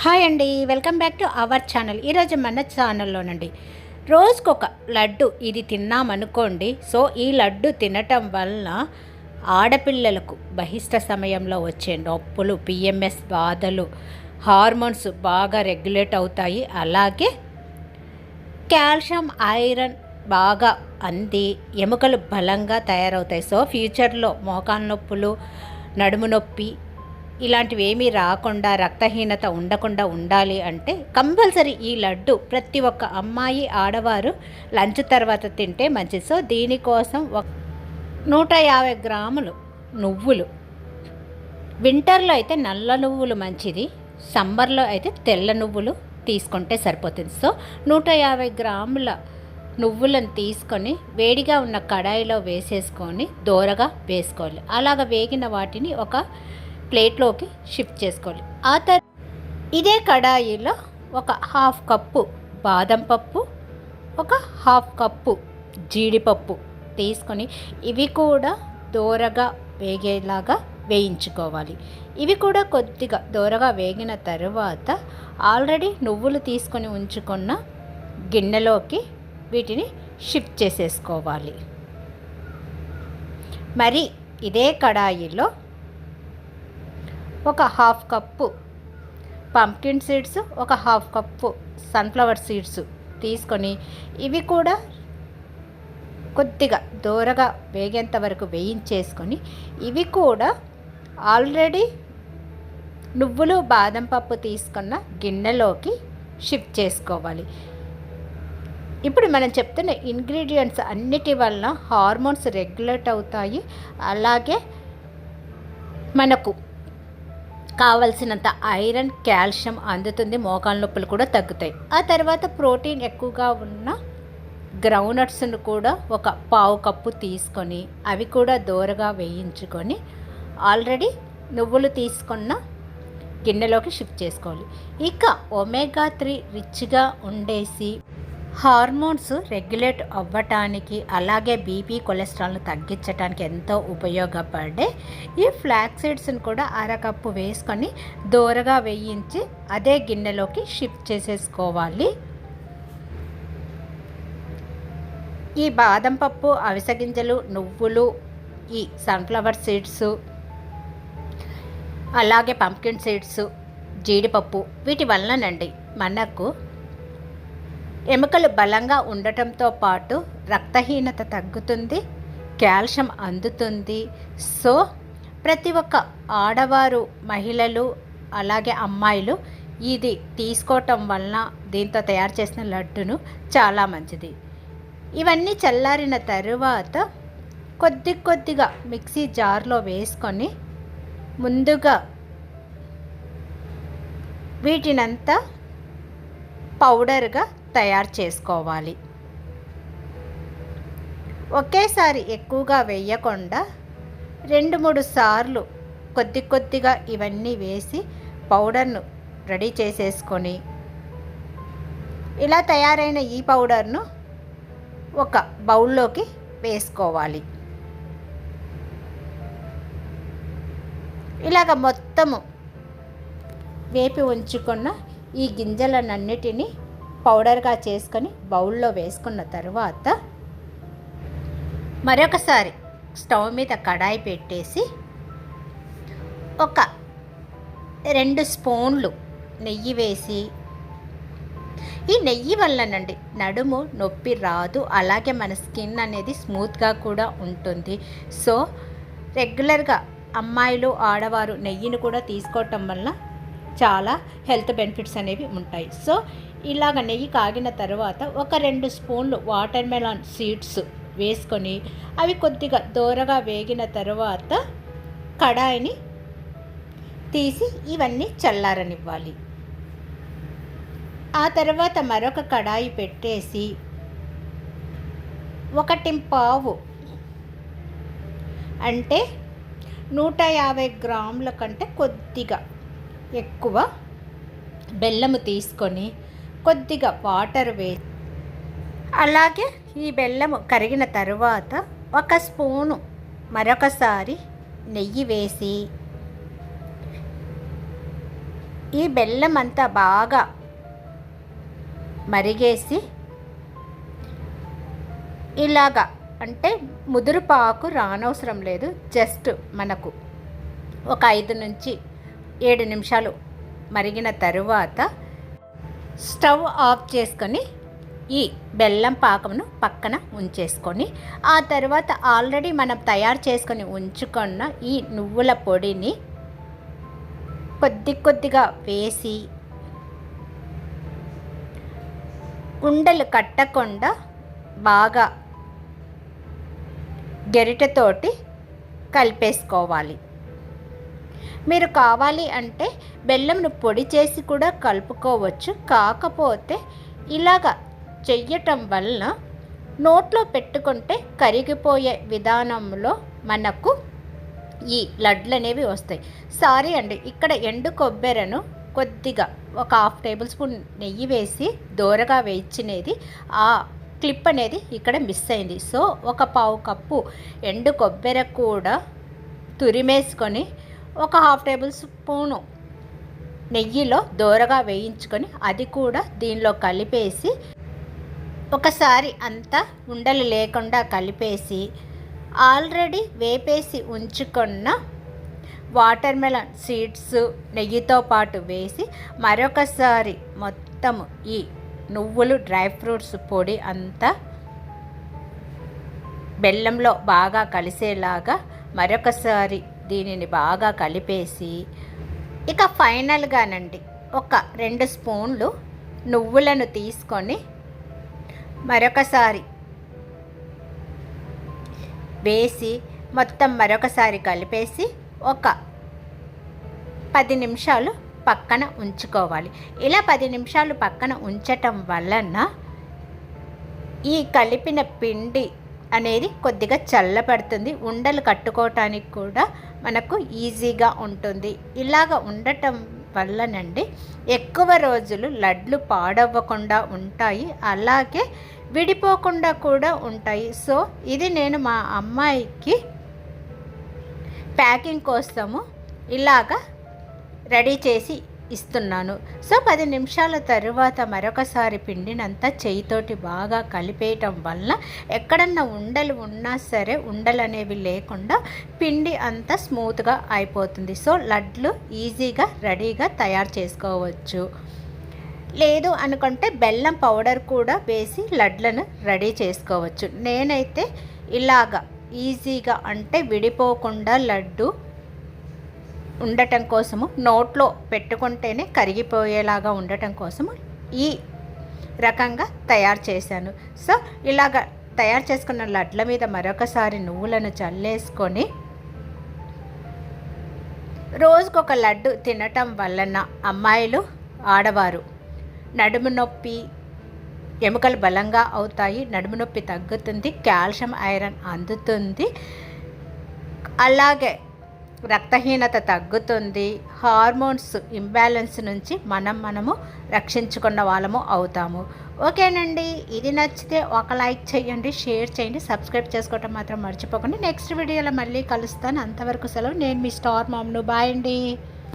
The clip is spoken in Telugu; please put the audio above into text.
హాయ్ అండి welcome back to our channel. ఈరోజు మన ఛానల్లోనండి రోజుకొక లడ్డు ఇది తిన్నామనుకోండి సో ఈ లడ్డు తినటం వల్ల ఆడపిల్లలకు బహిష్ట సమయంలో వచ్చే నొప్పులు పిఎంఎస్ బాధలు హార్మోన్స్ బాగా రెగ్యులేట్ అవుతాయి. అలాగే కాల్షియం ఐరన్ బాగా అంది ఎముకలు బలంగా తయారవుతాయి. సో ఫ్యూచర్లో మోకాన్ నొప్పులు నడుము నొప్పి ఇలాంటివి ఏమీ రాకుండా రక్తహీనత ఉండకుండా ఉండాలి అంటే కంపల్సరీ ఈ లడ్డు ప్రతి ఒక్క అమ్మాయి ఆడవారు లంచ్ తర్వాత తింటే మంచిది. సో దీనికోసం ఒక నూట యాభై గ్రాములు నువ్వులు. వింటర్లో అయితే నల్ల నువ్వులు మంచిది సమ్మర్లో అయితే తెల్ల నువ్వులు తీసుకుంటే సరిపోతుంది. సో నూట యాభై గ్రాముల నువ్వులను తీసుకొని వేడిగా ఉన్న కడాయిలో వేసేసుకొని దోరగా వేసుకోవాలి. అలాగ వేగిన వాటిని ఒక ప్లేట్లోకి షిఫ్ట్ చేసుకోవాలి. ఆ తర్వాత ఇదే కడాయిలో ఒక హాఫ్ కప్పు బాదం పప్పు ఒక హాఫ్ కప్పు జీడిపప్పు తీసుకొని ఇవి కూడా దోరగా వేగేలాగా వేయించుకోవాలి. ఇవి కూడా కొద్దిగా దోరగా వేగిన తరువాత ఆల్రెడీ నువ్వులు తీసుకొని ఉంచుకున్న గిన్నెలోకి వీటిని షిఫ్ట్ చేసేసుకోవాలి. మరి ఇదే కడాయిలో ఒక హాఫ్ కప్పు పంకిన్ సీడ్స్ ఒక హాఫ్ కప్పు సన్ఫ్లవర్ సీడ్స్ తీసుకొని ఇవి కూడా కొద్దిగా దూరగా వేగేంత వరకు వేయించేసుకొని ఇవి కూడా ఆల్రెడీ నువ్వులు బాదం పప్పు తీసుకున్న గిన్నెలోకి షిఫ్ట్ చేసుకోవాలి. ఇప్పుడు మనం చెప్తున్న ఇంగ్రీడియంట్స్ అన్నిటి వల్ల హార్మోన్స్ రెగ్యులేట్ అవుతాయి. అలాగే మనకు కావలసినంత ఐరన్ కాల్షియం అందుతుంది మోకాళ్ళ నొప్పులు కూడా తగ్గుతాయి. ఆ తర్వాత ప్రోటీన్ ఎక్కువగా ఉన్న గ్రౌండ్నట్స్ను కూడా ఒక పావు కప్పు తీసుకొని అవి కూడా దోరగా వేయించుకొని ఆల్రెడీ నువ్వులు తీసుకున్న గిన్నెలోకి షిఫ్ట్ చేసుకోవాలి. ఇక ఒమేగా త్రీ రిచ్గా ఉండేసి హార్మోన్స్ రెగ్యులేట్ అవ్వటానికి అలాగే బీపీ కొలెస్ట్రాల్ను తగ్గించడానికి ఎంతో ఉపయోగపడే ఈ ఫ్లాక్ సీడ్స్ని కూడా అరకప్పు వేసుకొని దూరగా వేయించి అదే గిన్నెలోకి షిఫ్ట్ చేసేసుకోవాలి. ఈ బాదం పప్పు అవిసె గింజలు నువ్వులు ఈ సన్ఫ్లవర్ సీడ్స్ అలాగే పంకిన్ సీడ్స్ జీడిపప్పు వీటి వలనండి మనకు ఎముకలు బలంగా ఉండటంతో పాటు రక్తహీనత తగ్గుతుంది కాల్షియం అందుతుంది. సో ప్రతి ఒక్క ఆడవారు మహిళలు అలాగే అమ్మాయిలు ఇది తీసుకోవటం వలన దీంతో తయారు చేసిన లడ్డును చాలా మంచిది. ఇవన్నీ చల్లారిన తరువాత కొద్ది కొద్దిగా మిక్సీ జార్లో వేసుకొని ముందుగా వీటినంతా పౌడర్గా తయారు చేసుకోవాలి. ఒకేసారి ఎక్కువగా వేయకుండా రెండు మూడు సార్లు కొద్ది కొద్దిగా ఇవన్నీ వేసి పౌడర్ను రెడీ చేసేసుకొని ఇలా తయారైన ఈ పౌడర్ను ఒక బౌల్లోకి వేసుకోవాలి. ఇలాగ మొత్తము వేపి ఉంచుకున్న ఈ గింజలనన్నిటినీ పౌడర్గా చేసుకొని బౌల్లో వేసుకున్న తర్వాత మరొకసారి స్టవ్ మీద కడాయి పెట్టేసి ఒక రెండు స్పూన్లు నెయ్యి వేసి ఈ నెయ్యి వల్లనండి నడుము నొప్పి రాదు. అలాగే మన స్కిన్ అనేది స్మూత్గా కూడా ఉంటుంది. సో రెగ్యులర్గా అమ్మాయిలు ఆడవారు నెయ్యిని కూడా తీసుకోవటం వల్ల చాలా హెల్త్ బెనిఫిట్స్ అనేవి ఉంటాయి. సో ఇలాగ నెయ్యి కాగిన తర్వాత ఒక రెండు స్పూన్లు వాటర్ మెలాన్ సీడ్స్ వేసుకొని అవి కొద్దిగా దోరగా వేగిన తర్వాత కడాయిని తీసి ఇవన్నీ చల్లారనివ్వాలి. ఆ తర్వాత మరొక కడాయి పెట్టేసి ఒకటి పావు అంటే నూట యాభై గ్రాముల కంటే కొద్దిగా ఎక్కువ బెల్లము తీసుకొని కొద్దిగా వాటర్ వేసి అలాగే ఈ బెల్లము కరిగిన తరువాత ఒక స్పూను మరొకసారి నెయ్యి వేసి ఈ బెల్లం అంతా బాగా మరిగేసి ఇలాగా అంటే ముదురుపాకు రానవసరం లేదు జస్ట్ మనకు ఒక ఐదు నుంచి ఏడు నిమిషాలు మరిగిన తరువాత స్టవ్ ఆఫ్ చేసుకొని ఈ బెల్లం పాకమును పక్కన ఉంచేసుకొని ఆ తర్వాత ఆల్రెడీ మనం తయారు చేసుకొని ఉంచుకున్న ఈ నువ్వుల పొడిని కొద్ది కొద్దిగా వేసి ఉండలు కట్టకుండా బాగా గెరిటతోటి కలిపేసుకోవాలి. మీరు కావాలి అంటే బెల్లంను పొడి చేసి కూడా కలుపుకోవచ్చు. కాకపోతే ఇలాగ చెయ్యటం వలన నోట్లో పెట్టుకుంటే కరిగిపోయే విధానంలో మనకు ఈ లడ్లు అనేవి వస్తాయి. సారీ అండి ఇక్కడ ఎండు కొబ్బెరను కొద్దిగా ఒక హాఫ్ టేబుల్ స్పూన్ నెయ్యి వేసి దోరగా వేయించినది ఆ క్లిప్ అనేది ఇక్కడ మిస్ అయింది. సో ఒక పావు కప్పు ఎండు కొబ్బెర కూడా తురిమేసుకొని ఒక హాఫ్ టేబుల్ స్పూను నెయ్యిలో దోరగా వేయించుకొని అది కూడా దీనిలో కలిపేసి ఒకసారి అంతా ఉండలు లేకుండా కలిపేసి ఆల్రెడీ వేపేసి ఉంచుకున్న వాటర్ మెలన్ సీడ్స్ నెయ్యితో పాటు వేసి మరొకసారి మొత్తము ఈ నువ్వులు డ్రై ఫ్రూట్స్ పొడి అంతా బెల్లంలో బాగా కలిసేలాగా మరొకసారి దీనిని బాగా కలిపేసి ఇక ఫైనల్గానండి ఒక రెండు స్పూన్లు నువ్వులను తీసుకొని మరొకసారి వేసి మొత్తం మరొకసారి కలిపేసి ఒక పది నిమిషాలు పక్కన ఉంచుకోవాలి. ఇలా పది నిమిషాలు పక్కన ఉంచటం వలన ఈ కలిపిన పిండి అనేది కొద్దిగా చల్లబడుతుంది. ఉండలు కట్టుకోవటానికి కూడా మనకు ఈజీగా ఉంటుంది. ఇలాగ ఉండటం వల్లనండి ఎక్కువ రోజులు లడ్లు పాడవ్వకుండా ఉంటాయి. అలాగే విడిపోకుండా కూడా ఉంటాయి. సో ఇది నేను మా అమ్మాయికి ప్యాకింగ్ కోసము ఇలాగా రెడీ చేసి ఇస్తున్నాను. సో పది నిమిషాల తరువాత మరొకసారి పిండినంతా చేయితోటి బాగా కలిపేయటం వల్ల ఎక్కడన్నా ఉండలు ఉన్నా సరే ఉండలు అనేవి లేకుండా పిండి అంతా స్మూత్గా అయిపోతుంది. సో లడ్లు ఈజీగా రెడీగా తయారు చేసుకోవచ్చు. లేదు అనుకుంటే బెల్లం పౌడర్ కూడా వేసి లడ్లను రెడీ చేసుకోవచ్చు. నేనైతే ఇలాగా ఈజీగా అంటే విడిపోకుండా లడ్డు ఉండటం కోసము నోట్లో పెట్టుకుంటేనే కరిగిపోయేలాగా ఉండటం కోసము ఈ రకంగా తయారు చేశాను. సో ఇలాగ తయారు చేసుకున్న లడ్ల మీద మరొకసారి నువ్వులను చల్లేసుకొని రోజుకొక లడ్డు తినటం వలన అమ్మాయిలు ఆడవారు నడుము నొప్పి ఎముకలు బలంగా అవుతాయి నడుము నొప్పి తగ్గుతుంది కాల్షియం ఐరన్ అందుతుంది. అలాగే రక్తహీనత తగ్గుతుంది హార్మోన్స్ ఇంబ్యాలెన్స్ నుంచి మనం మనము రక్షించుకున్న వాళ్ళము అవుతాము. ఓకేనండి ఇది నచ్చితే ఒక లైక్ చేయండి షేర్ చేయండి సబ్స్క్రైబ్ చేసుకోవటం మాత్రం మర్చిపోకండి. నెక్స్ట్ వీడియోలో మళ్ళీ కలుస్తాను. అంతవరకు సెలవు. నేను మీ స్టార్ మామ్ను. బాయ్ అండి.